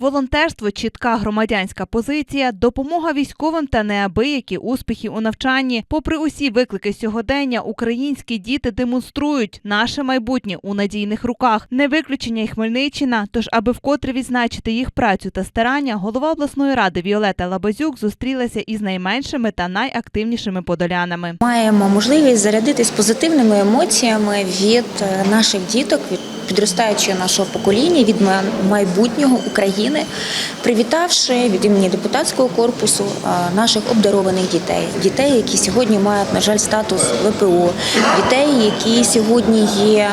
Волонтерство, чітка громадянська позиція, допомога військовим та неабиякі успіхи у навчанні. Попри усі виклики сьогодення, українські діти демонструють наше майбутнє у надійних руках. Не виключення й Хмельниччина. Тож, аби вкотре відзначити їх працю та старання, голова обласної ради Віолета Лабазюк зустрілася із найменшими та найактивнішими подолянами. Маємо можливість зарядитись позитивними емоціями від е, наших діток, від підростаючого нашого покоління, від майбутнього України, привітавши від імені депутатського корпусу наших обдарованих дітей, дітей, які сьогодні мають, на жаль, статус ВПО, дітей, які сьогодні є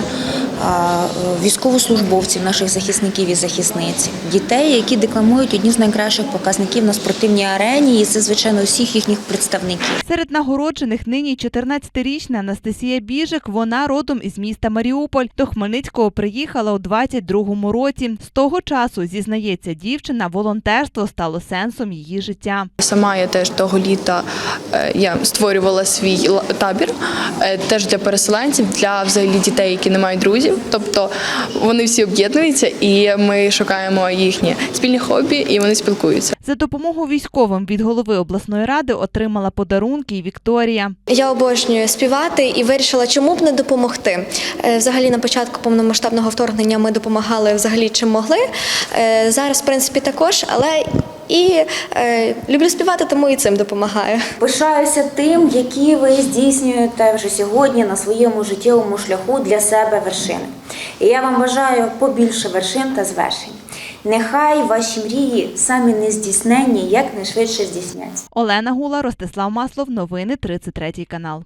військовослужбовців, наших захисників і захисниць, дітей, які декламують одні з найкращих показників на спортивній арені, і це звичайно всіх їхніх представників. Серед нагороджених нині 14-річна Анастасія Біжик. Вона родом із міста Маріуполь. До Хмельницького приїхала у 22-му році. З того часу, зізнається дівчина, волонтерство стало сенсом її життя. Сама я теж того літа е, я створювала свій табір е, теж для переселенців, для взагалі дітей, які не мають друзів. Тобто вони всі об'єднуються, і ми шукаємо їхні спільні хобі, і вони спілкуються. За допомогою військовим від голови обласної ради отримала подарунки і Вікторія. Я обожнюю співати і вирішила, чому б не допомогти. Е, Взагалі, на початку повномасштабного вторгнення ми допомагали взагалі чим могли. Е, Зараз, в принципі, також, але і е, люблю співати, тому і цим допомагаю. Пишаюся тим, які ви здійснюєте вже сьогодні на своєму життєвому шляху для себе вершини. І я вам бажаю побільше вершин та звершень. Нехай ваші мрії самі нездійсненні якнайшвидше здійсняться. Олена Гула, Ростислав Маслов. Новини 33 канал.